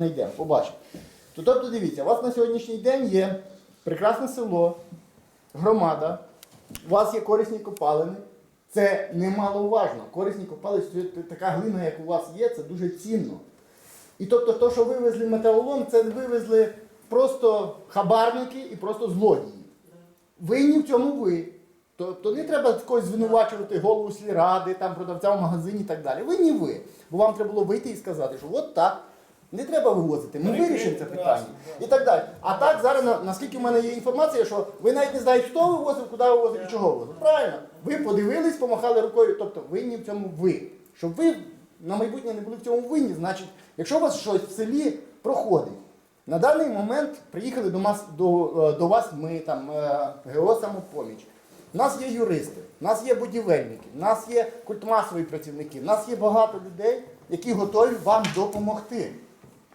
знайдемо, побачимо. То, тобто, дивіться, у вас на сьогоднішній день є прекрасне село, громада, у вас є корисні копалини. Це немаловажно. Корисні копалини, така глина, як у вас є, це дуже цінно. І тобто, то, що вивезли металолом, це вивезли просто хабарники і просто злодії. Винні в цьому ви. Тобто не треба когось звинувачувати голову сільради, там, продавця в магазині і так далі. Винні ви. Бо вам треба було вийти і сказати, що от так, не треба вивозити, ми вирішимо це питання. І так далі. А так зараз, на- наскільки в мене є інформація, що ви навіть не знаєте, хто вивозив, куди вивозив і чого вивозив. Правильно. Ви подивились, помахали рукою, тобто винні в цьому ви. Щоб ви на майбутнє не були в цьому винні, значить, якщо у вас щось в селі проходить, на даний момент приїхали до нас, до, е, до вас ми, там, е, ГО самопоміч. У нас є юристи, у нас є будівельники, у нас є культмасові працівники, у нас є багато людей, які готові вам допомогти.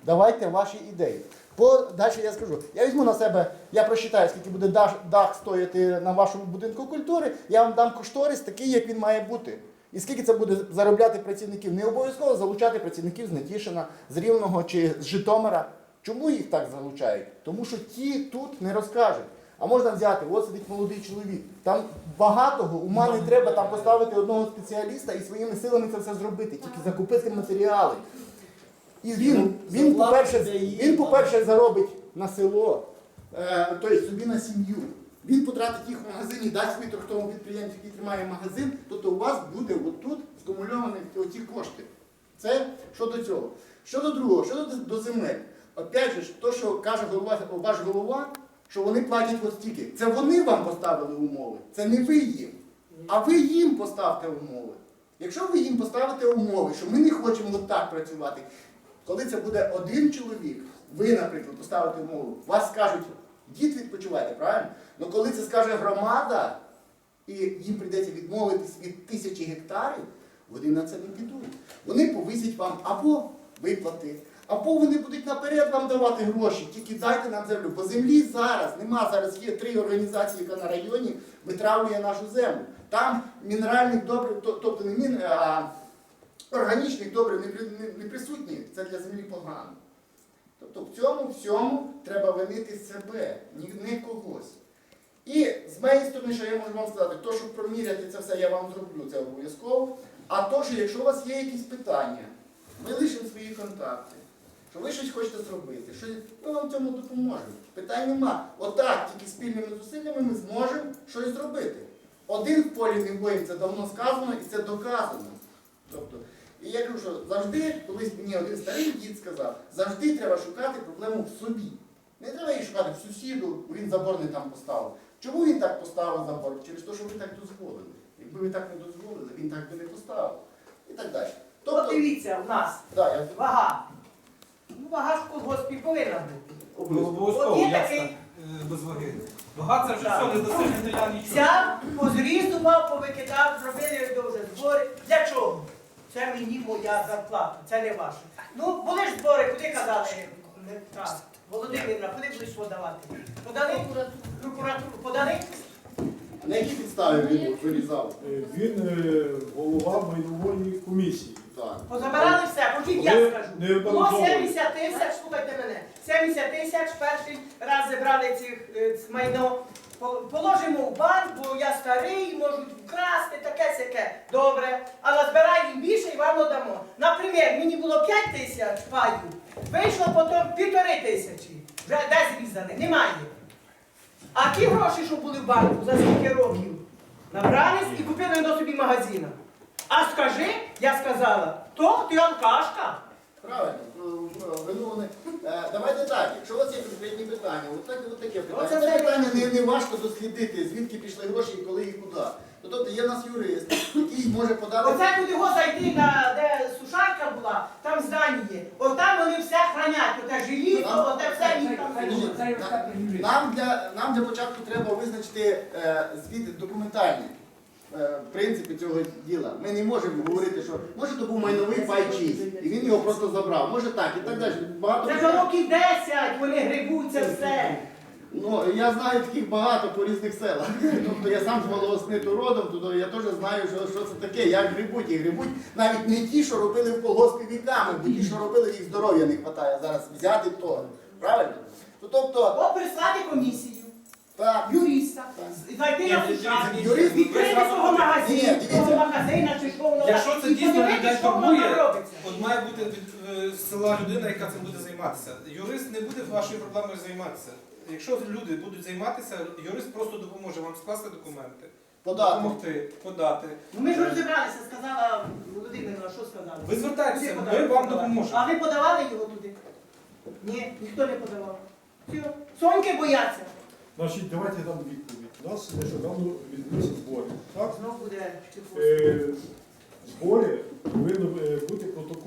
Давайте ваші ідеї. По, далі я скажу. Я візьму на себе, я просчитаю, скільки буде дах, дах стояти на вашому будинку культури, я вам дам кошторис такий, як він має бути. І скільки це буде заробляти працівників? Не обов'язково залучати працівників з Нетішина, з Рівного чи з Житомира. Чому їх так залучають? Тому що ті тут не розкажуть. А можна взяти, от сидить молодий чоловік. Там багатого ума не треба там поставити одного спеціаліста і своїми силами це все зробити, тільки закупити матеріали. І він, він, по-перше, він, по-перше, заробить на село, е, тобто собі на сім'ю. Він потратить їх в магазині, дасть свій тому підприємцю, який тримає магазин, тобто у вас буде отут скумульовані оці кошти. Це щодо цього. Щодо другого, щодо до- до земель. Опять же, то, що каже голова, ваш голова, що вони платять от стільки. Це вони вам поставили умови, це не ви їм. А ви їм поставте умови. Якщо ви їм поставите умови, що ми не хочемо от так працювати, коли це буде один чоловік, ви, наприклад, поставите умову, вас скажуть, дід відпочивайте, правильно? Ну коли це скаже громада, і їм прийдеться відмовитись від тисячі гектарів, вони на це не підуть. Вони повисять вам або виплати, або вони будуть наперед вам давати гроші, тільки дайте нам землю. Бо землі зараз нема. Зараз є три організації, яка на районі витравлює нашу землю. Там мінеральних добрив, тобто не мін, а органічних добрив не, не, не присутні. Це для землі погано. Тобто в цьому всьому треба винити себе, не когось. І з моєї сторони, що я можу вам сказати, то, щоб проміряти це все, я вам зроблю це обов'язково. А то, що якщо у вас є якісь питання, ми лишимо свої контакти, що ви щось хочете зробити, що ми вам в цьому допоможемо. Питань нема. Отак, тільки спільними зусиллями ми зможемо щось зробити. Один в полі не воїн, це давно сказано і це доказано. Тобто, і я кажу, що завжди, колись мені один старий дід сказав, завжди треба шукати проблему в собі. Не треба її шукати в сусіду, бо він забор не там поставив. Чому він так поставив забор? Через те, що ви так дозволили. Якби ви так не дозволили, він так би не поставив. І так далі. От дивіться, у нас да, я вага. Ну, вага ж в колгоспі повинна бути. Ну, обов'язково. обов'язково, От є як такий- е, без ваги. Вага це вже все, не досягне для нічого. Ця по зрізу мав, повикидав, зробили дуже збори. Це мені моя зарплата, це не ваша. Ну, були ж збори, куди казали? Не так. Володимирівна, куди будеш що давати? Подали? Прокуратуру подали? На якій підставі він вирізав? Е, Він е, голова майнової комісії. Так. Позабирали все, хочуть я скажу. не Було організовують. 70 тисяч, слухайте мене, 70 тисяч перший раз зібрали цих е, ц- майно. По- Положимо в банк, бо я старий, можуть вкрасти, таке сяке. Добре. А назбираємо більше і вам надамо. Наприклад, мені було 5 тисяч паю, вийшло потім півтори тисячі. Вже де зрізане? Немає. А ті гроші, що були в банку за скільки років, набрались і купили до собі магазина. А скажи, я сказала, то ти алкашка. Правильно, ну, ну. Е, Давайте так, якщо у вас є конкретні питання, от так, от таке питання. Це питання не, не важко дослідити, звідки пішли гроші і коли і куди. Ну, Тобто є в нас юрист, який може подати. Оце куди його зайти, на, де сушарка була, там здання є. Отам вони все хранять, оте желізо, оте все їх там. Підождіть, Нам для, нам для початку треба визначити е, звіт документальні е, принципи цього діла. Ми не можемо говорити, що може то був майновий пай чийсь, і він його просто забрав. Може так і так далі. Багато Це вже років 10, вони грибуть це все. Ну, я знаю таких багато по різних селах. Тобто я сам з Малоосмиту родом, то я теж знаю, що, що це таке, як грибуть. І грибуть навіть не ті, що робили в колгоспі віками, бо ті, що робили, їх здоров'я не вистачає зараз взяти то. Правильно? То, тобто, О, прислати комісію, так, юриста, зайти на сучасність, юрист- відкрити свого Ні, магазину, дивіться. свого магазина чи що воно Якщо це дійсно людей турбує, от має бути від е, з села людина, яка цим буде займатися. Юрист не буде вашою проблемою займатися. Якщо люди будуть займатися, юрист просто допоможе вам скласти документи, подати. допомогти, подати. Ну ми ж розібралися, сказала Володимирівна, що сказала? Ви звертайтеся, Куди ми подали? вам допоможемо. А ви подавали його туди? Ні, ніхто не подавав. Все. Соньки бояться. Значить, давайте я дам відповідь. У нас нещодавно відбулися збори. Так? знову буде Е, збори повинен бути протокол.